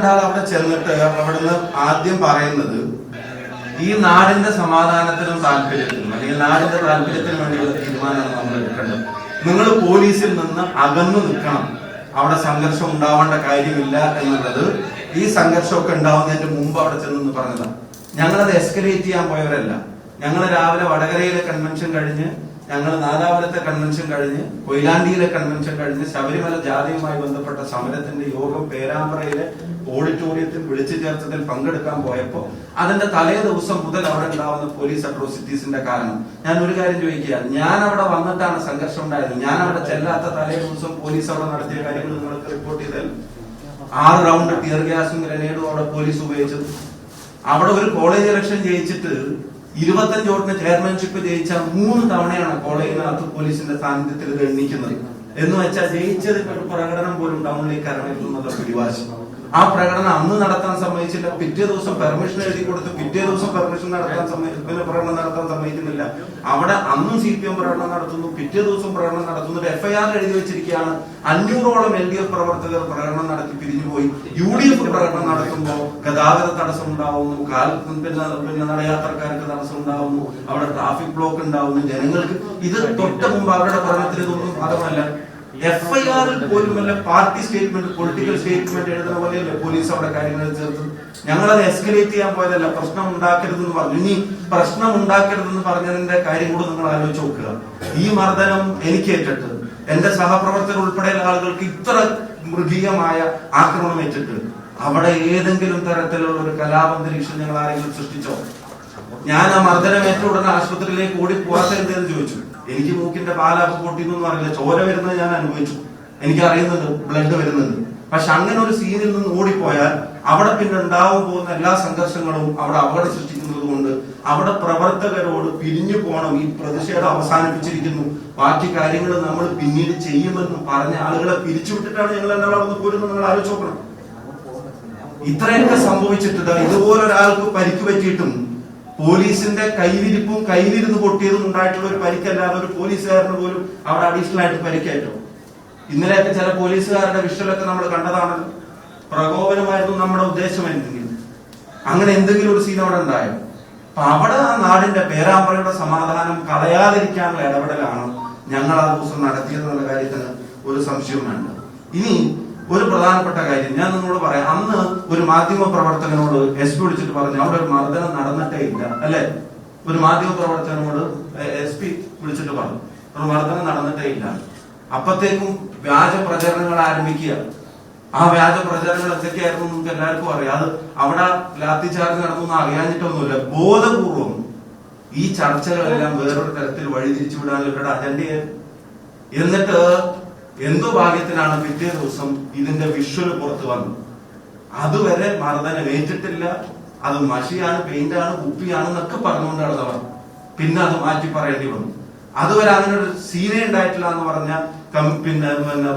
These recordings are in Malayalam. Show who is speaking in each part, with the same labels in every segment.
Speaker 1: രണ്ടാൾ അവിടെ ചെന്നിട്ട് അവിടുന്ന് ആദ്യം പറയുന്നത് ഈ നാടിന്റെ സമാധാനത്തിനും താല്പര്യത്തിനും അല്ലെങ്കിൽ നാടിന്റെ താല്പര്യത്തിനും വേണ്ടിയുള്ള തീരുമാനമാണ് നമ്മൾ എടുക്കേണ്ടത്. നിങ്ങൾ പോലീസിൽ നിന്ന് അകന്നു നിൽക്കണം. അവിടെ സംഘർഷം ഉണ്ടാവേണ്ട കാര്യമില്ല എന്നുള്ളത് ഈ സംഘർഷമൊക്കെ ഉണ്ടാവുന്നതിന്റെ മുമ്പ് അവിടെ ചെന്നു പറഞ്ഞതാണ് ഞങ്ങളത് എസ്കലേറ്റ് ചെയ്യാൻ പോയവരല്ല. ഞങ്ങൾ രാവിലെ വടകരയിലെ കൺവെൻഷൻ കഴിഞ്ഞ് ഞങ്ങൾ നാലാപുരത്തെ കൺവെൻഷൻ കഴിഞ്ഞ് കൊയിലാണ്ടിയിലെ കൺവെൻഷൻ കഴിഞ്ഞ് ശബരിമല ജാതിയുമായി ബന്ധപ്പെട്ട സമരത്തിന്റെ യോഗം പേരാമ്പ്രയിലെ ഓഡിറ്റോറിയത്തിൽ വിളിച്ചു ചേർത്തതിൽ പങ്കെടുക്കാൻ പോയപ്പോൾ അതിന്റെ തലേ ദിവസം മുതൽ അവിടെ ഉണ്ടാവുന്ന പോലീസ് അട്രോസിറ്റീസിന്റെ കാരണം. ഞാൻ ഒരു കാര്യം ചോദിക്കുക ഞാൻ അവിടെ വന്നിട്ടാണ് സംഘർഷം ഉണ്ടായത്. ഞാൻ അവിടെ ചെല്ലാത്ത തലേ ദിവസം പോലീസ് അവിടെ നടത്തിയ കാര്യങ്ങൾ നിങ്ങൾക്ക് റിപ്പോർട്ട് ചെയ്തല്ലോ ആറ് റൗണ്ട് ടിയർ ഗ്യാസും ഗ്രനേഡും അവിടെ പോലീസ് ഉപയോഗിച്ചത്. അവിടെ ഒരു കോളേജ് ഇലക്ഷൻ ജയിച്ചിട്ട് ഇരുപത്തഞ്ച് വോട്ടിന് ചെയർമാൻഷിപ്പ് ജയിച്ച മൂന്ന് തവണയാണ് കോളേജിനകത്ത് പോലീസിന്റെ സാന്നിധ്യത്തിൽ എണ്ണിക്കുന്നത്. എന്ന് വെച്ചാൽ ജയിച്ചതിന്റെ ഒരു പ്രകടനം പോലും ടൗണിലേക്ക് ഇറങ്ങിയിട്ടുള്ളത് പിടിവാശി. ആ പ്രകടനം അന്ന് നടത്താൻ സമ്മതിച്ചില്ല. പിറ്റേ ദിവസം പെർമിഷൻ എഴുതി കൊടുത്ത് പിറ്റേ ദിവസം പെർമിഷൻ നടത്താൻ പിന്നെ പ്രകടനം നടത്താൻ സമ്മതിക്കുന്നില്ല. അവിടെ അന്നും സി പി എം പ്രകടനം നടത്തുന്നു. പിറ്റേ ദിവസം പ്രകടനം നടത്തുന്നു. എഫ്ഐആർ എഴുതി വെച്ചിരിക്കുകയാണ്. അഞ്ഞൂറോളം എൽ ഡി എഫ് പ്രവർത്തകർ പ്രകടനം നടത്തി പിരിഞ്ഞുപോയി യു ഡി എഫ് പ്രകടനം നടത്തുമ്പോൾ ഗതാഗത തടസ്സം ഉണ്ടാവുന്നു കാൽ പിന്നെ പിന്നെ നടയാത്രക്കാർക്ക് തടസ്സം ഉണ്ടാവുന്നു അവിടെ ട്രാഫിക് ബ്ലോക്ക് ഉണ്ടാവുന്നു. ജനങ്ങൾക്ക് ഇത് തൊട്ട് മുമ്പ് അവരുടെ പ്രകടനത്തിൽ ഇതൊന്നും ബാധകമല്ല എഫ്ഐആറിൽ പോലും അല്ല പാർട്ടി സ്റ്റേറ്റ്മെന്റ് പൊളിറ്റിക്കൽ സ്റ്റേറ്റ്മെന്റ് എഴുതുന്ന പോലെയല്ലേ പോലീസ് അവിടെ കാര്യങ്ങൾ ചേർത്ത് ഞങ്ങളത് എസ്കലേറ്റ് ചെയ്യാൻ പോയതല്ല പ്രശ്നം ഉണ്ടാക്കരുതെന്ന് പറഞ്ഞു. ഇനി പ്രശ്നം ഉണ്ടാക്കരുതെന്ന് പറഞ്ഞതിന്റെ കാര്യം കൂടെ നിങ്ങൾ ആലോചിച്ച് നോക്കുക. ഈ മർദ്ദനം എനിക്ക് ഏറ്റിട്ട് എന്റെ സഹപ്രവർത്തകർ ഉൾപ്പെടെയുള്ള ആളുകൾക്ക് ഇത്ര മൃഗീയമായ ആക്രമണം ഏറ്റിട്ട് അവിടെ ഏതെങ്കിലും തരത്തിലുള്ള ഒരു കലാപന്തരീക്ഷം ഞങ്ങൾ ആരെങ്കിലും സൃഷ്ടിച്ചോ? ഞാൻ ആ മർദ്ദനം ഏറ്റ ഉടനെ ആശുപത്രിയിലേക്ക് ഓടി പോകാത്ത എന്തെന്ന് ചോദിച്ചു. എനിക്ക് മൂക്കിന്റെ പാലാപ്പ് പൊട്ടിയെന്നൊന്നും അറിയില്ല. ചോര വരുന്നത് ഞാൻ അനുഭവിച്ചു. എനിക്ക് അറിയുന്നത് ബ്ലഡ് വരുന്നത്. പക്ഷെ അങ്ങനെ ഒരു സീനിൽ നിന്ന് ഓടിപ്പോയാൽ അവിടെ പിന്നെ ഉണ്ടാവാൻ പോകുന്ന എല്ലാ സംഘർഷങ്ങളും അവിടെ അപകടം സൃഷ്ടിക്കുന്നത് കൊണ്ട് അവിടെ പ്രവർത്തകരോട് പിരിഞ്ഞു പോകണം. ഈ പ്രതിഷേധം അവസാനിപ്പിച്ചിരിക്കുന്നു. ബാക്കി കാര്യങ്ങൾ നമ്മൾ പിന്നീട് ചെയ്യുമെന്ന് പറഞ്ഞ ആളുകളെ പിരിച്ചുവിട്ടിട്ടാണ് ഞങ്ങൾ എന്നാൽ അവിടെ പോരുന്നത് നിങ്ങൾ ആലോചിച്ച് നോക്കണം. ഇത്രയൊക്കെ സംഭവിച്ചിട്ട് ഇതുപോലെ ഒരാൾക്ക് പരിക്ക് പറ്റിയിട്ടും പോലീസിന്റെ കൈവിരിപ്പും കയ്യിലിരുന്ന് പൊട്ടിയതും ഉണ്ടായിട്ടുള്ള ഒരു പരിക്കല്ലാതെ ഒരു പോലീസുകാരന് പോലും അവിടെ അഡീഷണൽ ആയിട്ട് പരിക്കേറ്റോ. ഇന്നലെയൊക്കെ ചില പോലീസുകാരുടെ വിഷ്വലൊക്കെ നമ്മൾ കണ്ടതാണ് പ്രകോപനമായിരുന്നു നമ്മുടെ ഉദ്ദേശം എന്തെങ്കിലും? അങ്ങനെ എന്തെങ്കിലും ഒരു സീൻ അവിടെ ഉണ്ടായോ? അപ്പൊ അവിടെ ആ നാടിന്റെ പേരാമ്പ്രയുടെ സമാധാനം കളയാതിരിക്കാനുള്ള ഇടപെടലാണ് ഞങ്ങൾ ആ ദിവസം നടത്തിയതെന്നുള്ള കാര്യത്തിന് ഒരു സംശയം വേണ്ട ഇനി ഒരു പ്രധാനപ്പെട്ട കാര്യം ഞാൻ നിങ്ങളോട് പറയാം. അന്ന് ഒരു മാധ്യമ പ്രവർത്തകനോട് എസ് പി വിളിച്ചിട്ട് പറഞ്ഞു അവിടെ ഒരു മർദ്ദനം നടന്നിട്ടേ ഇല്ല അല്ലെ? ഒരു മാധ്യമ പ്രവർത്തകനോട് എസ് പി വിളിച്ചിട്ട് പറഞ്ഞു ഒരു മർദ്ദനം നടന്നിട്ടേ ഇല്ല. അപ്പത്തേക്കും വ്യാജ പ്രചരണങ്ങൾ ആരംഭിക്കുക. ആ വ്യാജ പ്രചരണങ്ങൾ എന്തൊക്കെയായിരുന്നു നമുക്ക് എല്ലാവർക്കും അറിയാം. അത് അവിടെ ലാത്തി ചാർജ് നടന്നു അറിയാഞ്ഞിട്ടൊന്നുമില്ല. ബോധപൂർവം ഈ ചർച്ചകളെല്ലാം വേറൊരു തരത്തിൽ വഴിതിരിച്ചു വിടാൻ ഇവരുടെ അജണ്ടയായിരുന്നു എന്നിട്ട് എന്തോ ഭാഗ്യത്തിനാണ് പിറ്റേ ദിവസം ഇതിന്റെ വിഷ്വൽ പുറത്തു വന്നത്? അതുവരെ മറുതനെ ഏറ്റിട്ടില്ല. അത് മഷിയാണ് പെയിന്റാണ് കുപ്പിയാണ് എന്നൊക്കെ പറഞ്ഞുകൊണ്ടാണ് അവർ പിന്നെ അത് മാറ്റി പറയേണ്ടി വന്നു. അതുവരെ അങ്ങനെ ഒരു സീനേ ഉണ്ടായിട്ടില്ല എന്ന് പറഞ്ഞ പിന്നെ പിന്നെ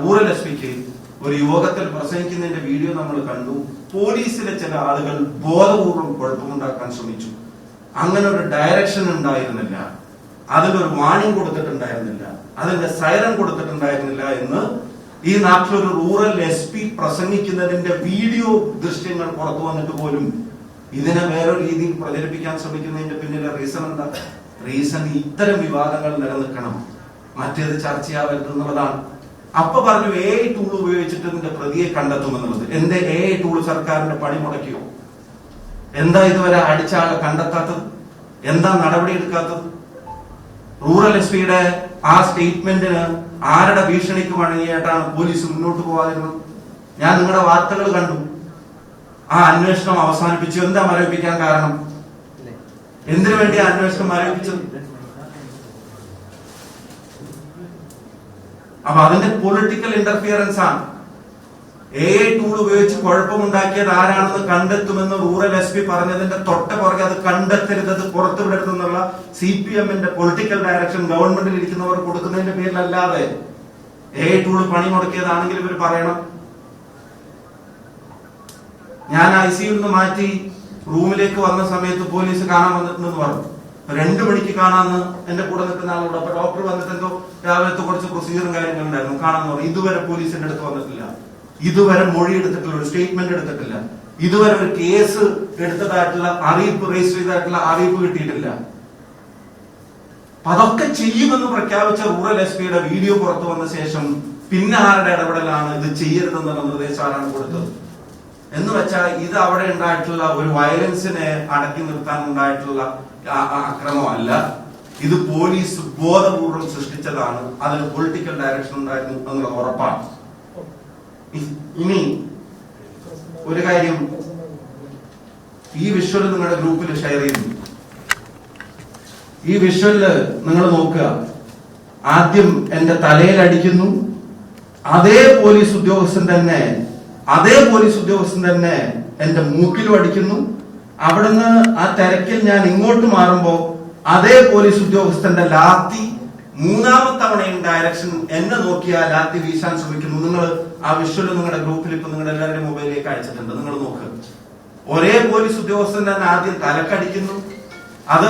Speaker 1: ഒരു യോഗത്തിൽ പ്രസംഗിക്കുന്നതിന്റെ വീഡിയോ നമ്മൾ കണ്ടു. പോലീസിലെ ചില ആളുകൾ ബോധപൂർവം കുഴപ്പമുണ്ടാക്കാൻ ശ്രമിച്ചു. അങ്ങനെ ഒരു ഡയറക്ഷൻ ഉണ്ടായിരുന്നില്ല. അതിലൊരു വാണിംഗ് കൊടുത്തിട്ടുണ്ടായിരുന്നില്ല. അതിന്റെ സൈറൻ കൊടുത്തിട്ടുണ്ടായിരുന്നില്ല എന്ന് ഈ നാട്ടിലൊരു റൂറൽ എസ് പി പ്രസംഗിക്കുന്നതിന്റെ വീഡിയോ ദൃശ്യങ്ങൾ പുറത്തു വന്നിട്ട് പോലും ഇതിനെ വേറൊരു രീതിയിൽ പ്രചരിപ്പിക്കാൻ ശ്രമിക്കുന്നതിന്റെ പിന്നിലെ റീസൺ എന്താ? റീസൺ ഇത്തരം വിവാദങ്ങൾ നിലനിൽക്കണം. മറ്റേത് ചർച്ചയാവരുത് എന്നുള്ളതാണ്. അപ്പൊ പറഞ്ഞു എ ഐ ടൂൾ ഉപയോഗിച്ചിട്ട് ഇതിന്റെ പ്രതിയെ കണ്ടെത്തുമെന്നുള്ളത് എന്റെ എ ഐ ടൂൾ സർക്കാരിന്റെ പണി മുടക്കിയോ? എന്താ ഇതുവരെ അടിച്ച കണ്ടെത്താത്തത്? എന്താ നടപടി എടുക്കാത്തത്? റൂറൽ എസ് പിയുടെ ആ സ്റ്റേറ്റ്മെന്റിന് ആരുടെ ഭീഷണിക്ക് വഴങ്ങിയിട്ടാണ് പോലീസ് മുന്നോട്ട് പോകാതിരുന്നത്? ഞാൻ നിങ്ങളുടെ വാർത്തകൾ കണ്ടു. ആ അന്വേഷണം അവസാനിപ്പിച്ചു. എന്താ മരവിപ്പിക്കാൻ കാരണം? എന്തിനു വേണ്ടി അന്വേഷണം മരവിപ്പിച്ചത്? അപ്പൊ അതിന്റെ പൊളിറ്റിക്കൽ ഇന്റർഫിയറൻസ് ആണ്. എ ടൂൾ ഉപയോഗിച്ച് കുഴപ്പമുണ്ടാക്കിയത് ആരാണെന്ന് കണ്ടെത്തുമെന്ന് റൂറൽ എസ് പി പറഞ്ഞതിന്റെ തൊട്ട പുറകെ അത് കണ്ടെത്തരുത് അത് പുറത്തുവിടരുതെന്നുള്ള സി പി എമ്മിന്റെ പൊളിറ്റിക്കൽ ഡയറക്ഷൻ ഗവൺമെന്റിൽ ഇരിക്കുന്നവർ കൊടുക്കുന്നതിന്റെ പേരിലല്ലാതെ എ ടൂൾ പണി മുടക്കിയതാണെങ്കിൽ ഇവർ പറയണം. ഞാൻ ഐ സിയിൽ നിന്ന് മാറ്റി റൂമിലേക്ക് വന്ന സമയത്ത് പോലീസ് കാണാൻ വന്നിട്ടുണ്ടെന്ന് പറഞ്ഞു. രണ്ടു മണിക്ക് കാണാന്ന് എന്റെ കൂടെ നിൽക്കുന്ന ആളോട് അപ്പൊ ഡോക്ടർ വന്നിട്ട് എന്തോ രാവിലത്തെ കുറച്ച് പ്രൊസീജിയറും കാര്യങ്ങളും ഉണ്ടായിരുന്നു. കാണാന്ന് പറഞ്ഞു. ഇതുവരെ പോലീസിന്റെ അടുത്ത് വന്നിട്ടില്ല. ഇതുവരെ മൊഴി എടുത്തിട്ടില്ല ഒരു സ്റ്റേറ്റ്മെന്റ് എടുത്തിട്ടില്ല. ഇതുവരെ ഒരു കേസ് എടുത്തതായിട്ടുള്ള അറിയിപ്പ് രജിസ്റ്റർ ചെയ്തതായിട്ടുള്ള അറിയിപ്പ് കിട്ടിയിട്ടില്ല. അതൊക്കെ ചെയ്യുമെന്ന് പ്രഖ്യാപിച്ച റൂറൽ എസ് പിയുടെ വീഡിയോ പുറത്തു വന്ന ശേഷം പിന്നെ ആരുടെ ഇടപെടലാണ് ഇത് ചെയ്യരുതെന്നുള്ള നിർദ്ദേശം ആരാണ് കൊടുത്തത്? എന്ന് വെച്ചാൽ ഇത് അവിടെ ഉണ്ടായിട്ടുള്ള ഒരു വയലൻസിനെ അടക്കി നിർത്താൻ ഉണ്ടായിട്ടുള്ള അക്രമമല്ല. ഇത് പോലീസ് ബോധപൂർവം സൃഷ്ടിച്ചതാണ്. അതിന് പൊളിറ്റിക്കൽ ഡയറക്ഷൻ ഉണ്ടായിരുന്നു എന്നുള്ളത് ഉറപ്പാണ്. ഇനി ഒരു കാര്യം ഈ വിഷ്വൽ നിങ്ങളുടെ ഗ്രൂപ്പിൽ ഷെയർ ചെയ്യുന്നു. ഈ വിഷ്വലിൽ നിങ്ങൾ നോക്കുക. ആദ്യം എന്റെ തലയിൽ അടിക്കുന്നു. അതേ പോലീസ് ഉദ്യോഗസ്ഥൻ തന്നെ അതേ പോലീസ് ഉദ്യോഗസ്ഥൻ തന്നെ എന്റെ മൂക്കിലും അടിക്കുന്നു. അവിടുന്ന് ആ തിരക്കിൽ ഞാൻ ഇങ്ങോട്ട് മാറുമ്പോ അതേ പോലീസ് ഉദ്യോഗസ്ഥന്റെ ലാത്തി മൂന്നാമത്തെ തവണയും ഡയറക്ഷൻ എന്നെ നോക്കി ആ ലാത്തി വീശാൻ ശ്രമിക്കുന്നു. നിങ്ങൾ ആ വിഷ്വൽ നിങ്ങളുടെ ഗ്രൂപ്പിൽ ഇപ്പൊ നിങ്ങളുടെ എല്ലാവരുടെയും മൊബൈലിലേക്ക് അയച്ചിട്ടുണ്ട്. നിങ്ങൾ നോക്ക്. ഒരേ പോലീസ് ഉദ്യോഗസ്ഥൻ തന്നെ ആദ്യം തലക്കടിക്കുന്നു. അത്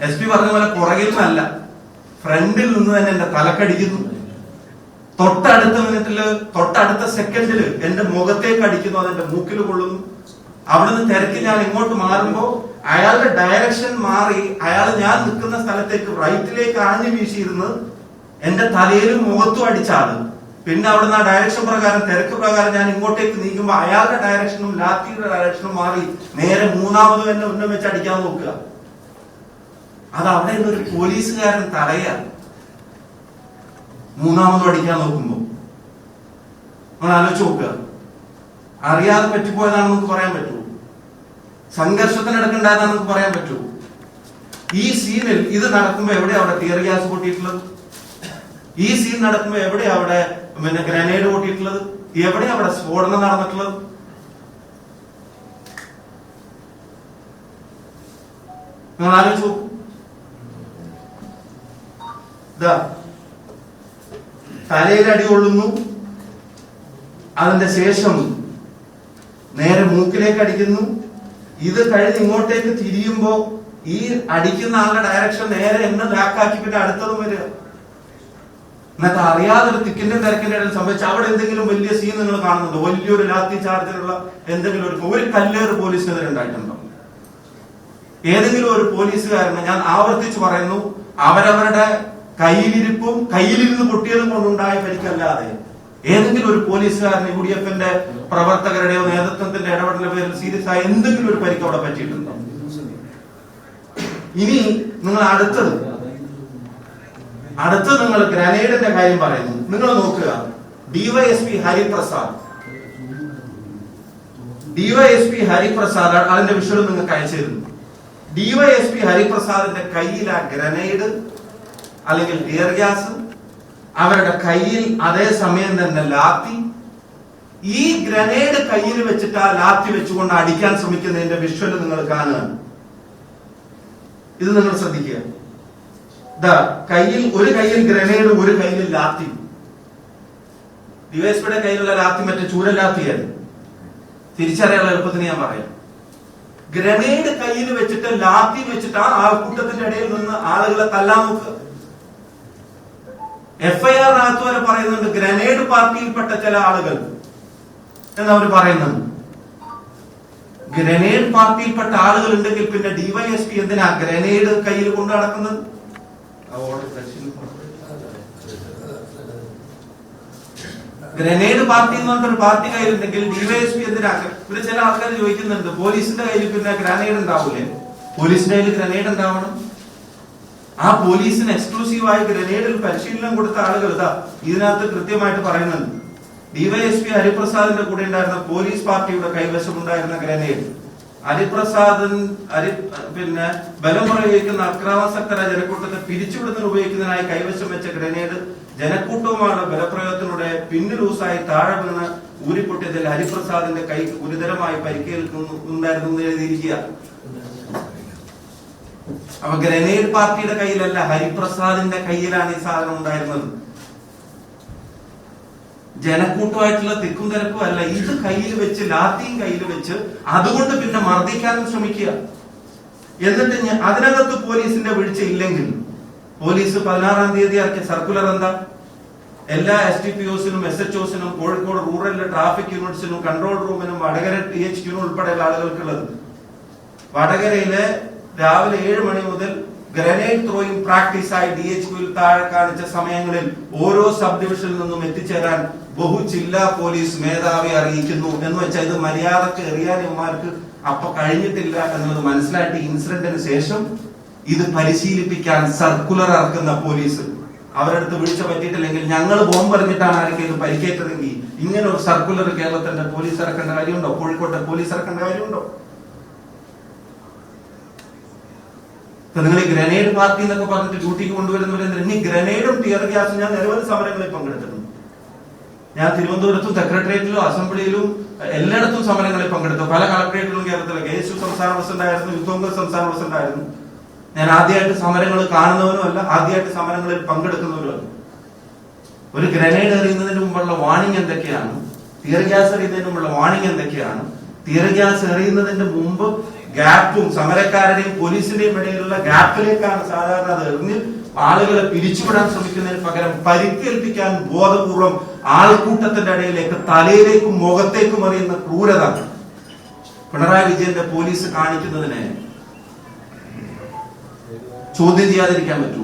Speaker 1: എസ് പി പറഞ്ഞ പോലെ പുറകിൽ നിന്നല്ല ഫ്രണ്ടിൽ നിന്ന് തന്നെ എന്റെ തലക്കടിക്കുന്നു. തൊട്ടടുത്ത മിനിറ്റിൽ തൊട്ടടുത്ത സെക്കൻഡിൽ എന്റെ മുഖത്തേക്ക് അടിക്കുന്നു അത് എന്റെ മൂക്കിൽ കൊള്ളുന്നു. അവിടുന്ന് തിരക്കി ഞാൻ ഇങ്ങോട്ട് മാറുമ്പോ അയാളുടെ ഡയറക്ഷൻ മാറി അയാൾ ഞാൻ നിൽക്കുന്ന സ്ഥലത്തേക്ക് റൈറ്റിലേക്ക് ആഞ്ഞു വീശിയിരുന്ന് എന്റെ തലയിലും മുഖത്തും അടിച്ചാണ്. പിന്നെ അവിടുന്ന് ആ ഡയറക്ഷൻ പ്രകാരം തിരക്ക് പ്രകാരം ഞാൻ ഇങ്ങോട്ടേക്ക് നീങ്ങുമ്പോൾ അയാളുടെ ഡയറക്ഷനും ലാത്തിയുടെ ഡയറക്ഷനും മാറി നേരെ മൂന്നാമതും എന്നെ ഉന്നം വെച്ച് അടിക്കാൻ നോക്കുക. അത് അവിടെ ഒരു പോലീസുകാരൻ തടയാ. മൂന്നാമതും അടിക്കാൻ നോക്കുമ്പോ. നമ്മൾ ആലോചിച്ച് നോക്കുക. അറിയാതെ പറ്റിപ്പോയതാണെന്ന് പറയാൻ പറ്റുമോ? സംഘർഷത്തിനിടക്കുണ്ടായതാണെന്ന് നമുക്ക് പറയാൻ പറ്റുമോ ഈ സീനിൽ ഇത് നടക്കുമ്പോ എവിടെ അവിടെ ടിയർ ഗ്യാസ് പൊട്ടിയിട്ടുള്ളത്? ഈ സീൻ നടക്കുമ്പോ എവിടെ അവിടെ പിന്നെ ഗ്രനേഡ് പൊട്ടിയിട്ടുള്ളത്? എവിടെ അവിടെ സ്ഫോടനം നടന്നിട്ടുള്ളത്? നിങ്ങൾ ആലോചിച്ചു തലയിൽ അടി കൊള്ളുന്നു. അതിന്റെ ശേഷം നേരെ മൂക്കിലേക്ക് അടിക്കുന്നു. ഇത് കഴിഞ്ഞ് ഇങ്ങോട്ടേക്ക് തിരിയുമ്പോ ഈ അടിക്കുന്ന ആളുടെ ഡയറക്ഷൻ നേരെ എന്നെ ബാക്കാക്കി പിന്നെ അടുത്തതും വരിക. എന്നിട്ട് അറിയാതെ ഒരു തിക്കിന്റെ തിരക്കിന്റെ ഇടയിൽ സംഭവിച്ച അവിടെ എന്തെങ്കിലും വലിയ സീൻ നിങ്ങൾ കാണുന്നുണ്ടോ? വലിയൊരു ലാത്തി ചാർജിലുള്ള എന്തെങ്കിലും ഒരു ഒരു കല്ലേറ് പോലീസിനെതിരെ ഉണ്ടായിട്ടുണ്ടോ? ഏതെങ്കിലും ഒരു പോലീസുകാരനെ ഞാൻ ആവർത്തിച്ച് പറയുന്നു അവരവരുടെ കയ്യിലിരിപ്പും കയ്യിലിരുന്ന് പൊട്ടിയതും കൊണ്ടുണ്ടായ പരിക്കല്ലാതെ ഏതെങ്കിലും ഒരു പോലീസുകാരന് യു ഡി എഫിന്റെ പ്രവർത്തകരുടെയോ നേതൃത്വത്തിന്റെ ഇടപെടലിന്റെ പേരിൽ സീരിയസ് ആയ എന്തെങ്കിലും ഒരു പരിക്ക് അവിടെ പറ്റിയിട്ടുണ്ടോ? ഇനി നിങ്ങൾ അടുത്തത്. അടുത്ത് നിങ്ങൾ ഗ്രനേഡിന്റെ കാര്യം പറയുന്നു. നിങ്ങൾ നോക്കുക. ഡിവൈഎസ്പി ഹരിപ്രസാദ്. ഡിവൈഎസ്പി ഹരിപ്രസാദ് അതിന്റെ വിഷ്വൽ നിങ്ങൾക്ക് അയച്ചിരുന്നു ഡിവൈഎസ്പി ഹരിപ്രസാദിന്റെ കയ്യിൽ ആ ഗ്രനേഡ് അല്ലെങ്കിൽ ടിയർ ഗ്യാസ് അവരുടെ കയ്യിൽ അതേ സമയം തന്നെ ലാത്തി. ഈ ഗ്രനേഡ് കയ്യിൽ വെച്ചിട്ട് ആ ലാത്തി വെച്ചുകൊണ്ട് അടിക്കാൻ ശ്രമിക്കുന്നതിന്റെ വിഷ്വൽ നിങ്ങൾ കാണുകയാണ്. ഇത് നിങ്ങൾ ശ്രദ്ധിക്കുക. കയ്യിൽ ഒരു കയ്യിൽ ഗ്രനേഡ് ഒരു കയ്യിൽ ലാത്തി. ഡിവൈഎസ്പിയുടെ കയ്യിലുള്ള ലാത്തി മറ്റേ ചൂരലാത്തിയാണ് തിരിച്ചറിയാനുള്ള എളുപ്പത്തിന് ഞാൻ പറയാം. ഗ്രനേഡ് കയ്യിൽ വെച്ചിട്ട് ലാത്തി വെച്ചിട്ട് ആ കൂട്ടത്തിന്റെ ഇടയിൽ നിന്ന് ആളുകളെ തല്ലാൻ നോക്കുക. എഫ്ഐആറിനകത്ത് വരെ പറയുന്നുണ്ട് ഗ്രനേഡ് പാർട്ടിയിൽപ്പെട്ട ചില ആളുകൾ എന്നവർ പറയുന്നുണ്ട് ഗ്രനേഡ് പാർട്ടിയിൽപ്പെട്ട ആളുകൾ ഉണ്ടെങ്കിൽ പിന്നെ ഡിവൈഎസ്പി എന്തിനാ ഗ്രനേഡ് കയ്യിൽ കൊണ്ട് നടക്കുന്നത്. ഗ്രനേഡ് പാർട്ടി എന്ന് പറഞ്ഞൊരു പാർട്ടി കയ്യിലുണ്ടെങ്കിൽ ഡിവൈഎസ്പി എന്തിനാ? പിന്നെ ചില ആൾക്കാർ ചോദിക്കുന്നുണ്ട് പോലീസിന്റെ കയ്യിൽ പിന്നെ ഗ്രനേഡ് ഉണ്ടാവൂലേ? പോലീസിന്റെ കയ്യിൽ ഗ്രനേഡ് ഉണ്ടാവണം? ആ പോലീസിന് എക്സ്ക്ലൂസീവായി ഗ്രനേഡിൽ പരിശീലനം കൊടുത്ത ആളുകൾ ഇതാ ഇതിനകത്ത് കൃത്യമായിട്ട് പറയുന്നുണ്ട്. ഡിവൈഎസ്പി ഹരിപ്രസാദിന്റെ കൂടെ ഉണ്ടായിരുന്ന പോലീസ് പാർട്ടിയുടെ കൈവശമുണ്ടായിരുന്ന ഗ്രനേഡ് ഹരിപ്രസാദൻ ഹരി പിന്നെ ബലം പ്രയോഗിക്കുന്ന അക്രമാസക്തരായ ജനക്കൂട്ടത്തെ പിരിച്ചുവിടുന്നതിന് ഉപയോഗിക്കുന്നതിനായി കൈവശം വെച്ച ഗ്രനേഡ് ജനക്കൂട്ടവുമായുള്ള ബലപ്രയോഗത്തിലൂടെ പിന്നു ലൂസായി താഴെ വീണ് ഊരിപ്പൊട്ടിയതിൽ ഹരിപ്രസാദിന്റെ കൈ ഗുരുതരമായി പരിക്കേൽക്കുന്നുണ്ടായിരുന്നു എഴുതിയിരിക്കുക. അപ്പൊ ഗ്രനേഡ് പാർട്ടിയുടെ കയ്യിലല്ല ഹരിപ്രസാദിന്റെ കയ്യിലാണ് ഈ സാധനം ഉണ്ടായിരുന്നത്. ജനക്കൂട്ടമായിട്ടുള്ള തിക്കും തിരക്കും അല്ല ഇത് കയ്യിൽ വെച്ച് ലാത്തിയും കയ്യിൽ വെച്ച് അതുകൊണ്ട് പിന്നെ മർദ്ദിക്കാനും ശ്രമിക്കുക. എന്നിട്ട് അതിനകത്ത് പോലീസിന്റെ വീഴ്ച ഇല്ലെങ്കിൽ പോലീസ് പതിനാറാം തീയതി ഇറക്കിയ സർക്കുലർ എന്താ? എല്ലാ എസ് ടി പി ഒസിനും എസ് എച്ച് ഒസിനും കോഴിക്കോട് റൂറലിലെ ട്രാഫിക് യൂണിറ്റ്സിനും കൺട്രോൾ റൂമിനും വടകര ടി എച്ച് ക്യൂനും ഉൾപ്പെടെയുള്ള ആളുകൾക്കുള്ളത്. വടകരയിലെ രാവിലെ ഏഴ് മണി മുതൽ ഗ്രനേഡ് ത്രോയിങ് പ്രാക്ടീസായി ഡി എച്ച് ക്യൂവിൽ താഴെ കാണിച്ച സമയങ്ങളിൽ ഓരോ സബ് ഡിവിഷനിൽ നിന്നും എത്തിച്ചേരാൻ ബഹു ജില്ലാ പോലീസ് മേധാവി അറിയിക്കുന്നു എന്ന് വെച്ചാൽ ഇത് മര്യാദയ്ക്ക് എറിയാൻ ഇവന്മാർക്ക് അപ്പൊ കഴിഞ്ഞിട്ടില്ല എന്നത് മനസ്സിലായിട്ട് ഇൻസിഡന്റിന് ശേഷം ഇത് പരിശീലിപ്പിക്കാൻ സർക്കുലർ ഇറക്കുന്ന പോലീസ് അവരടുത്ത് വീഴ്ച പറ്റിയിട്ടില്ലെങ്കിൽ ഞങ്ങൾ ബോംബ് എറിഞ്ഞിട്ടാണ് ആർക്കെങ്കിലും പരിക്കേറ്റതെങ്കിൽ ഇങ്ങനെ ഒരു സർക്കുലർ കേരളത്തിന്റെ പോലീസ് ഇറക്കേണ്ട കാര്യമുണ്ടോ? കോഴിക്കോട്ടെ പോലീസ് ഇറക്കേണ്ട കാര്യമുണ്ടോ? നിങ്ങൾ ഈ ഗ്രനേഡ് പാർട്ടി എന്നൊക്കെ പറഞ്ഞിട്ട് ഡ്യൂട്ടിക്ക് കൊണ്ടുവരുന്നവരെ ഇനി ഗ്രനേഡും ടിയർ ഗ്യാസും ഞാൻ നിരവധി സമരങ്ങളിൽ പങ്കെടുത്തിട്ടുണ്ട്. ഞാൻ തിരുവനന്തപുരത്തും സെക്രട്ടേറിയറ്റിലും അസംബ്ലിയിലും എല്ലായിടത്തും സമരങ്ങളിൽ പങ്കെടുത്തു. പല കളക്ടറേറ്റിലും കേരളത്തിലെ യേശു സംസ്ഥാന പ്രസിഡന്റ് ആയിരുന്നു യൂത്ത് കോൺഗ്രസ് സംസ്ഥാന പ്രസിഡന്റ് ആയിരുന്നു ഞാൻ ആദ്യമായിട്ട് സമരങ്ങൾ കാണുന്നവനുമല്ല ആദ്യമായിട്ട് സമരങ്ങളിൽ പങ്കെടുക്കുന്നവരുമല്ല ഒരു ഗ്രനേഡ് എറിയുന്നതിന് മുമ്പുള്ള വാണിംഗ് എന്തൊക്കെയാണ്? ടിയർ ഗ്യാസ് എറിയുന്നതിന് മുമ്പുള്ള വാണിംഗ് എന്തൊക്കെയാണ്? ടിയർ ഗ്യാസ് എറിയുന്നതിന്റെ മുമ്പ് ഗ്യാപ്പും സമരക്കാരുടെയും പോലീസിന്റെയും ഇടയിലുള്ള ഗ്യാപ്പിലേക്കാണ് സാധാരണ അത് എറിഞ്ഞ് ആളുകളെ പിരിച്ചുവിടാൻ ശ്രമിക്കുന്നതിന് പകരം പരിക്കേൽപ്പിക്കാൻ ബോധപൂർവം ആൾക്കൂട്ടത്തിന്റെ ഇടയിലേക്ക് തലയിലേക്കും മുഖത്തേക്കും അറിയുന്ന ക്രൂരത പിണറായി വിജയന്റെ പോലീസ് കാണിക്കുന്നതിനെ ചോദ്യം ചെയ്യാതിരിക്കാൻ പറ്റുമോ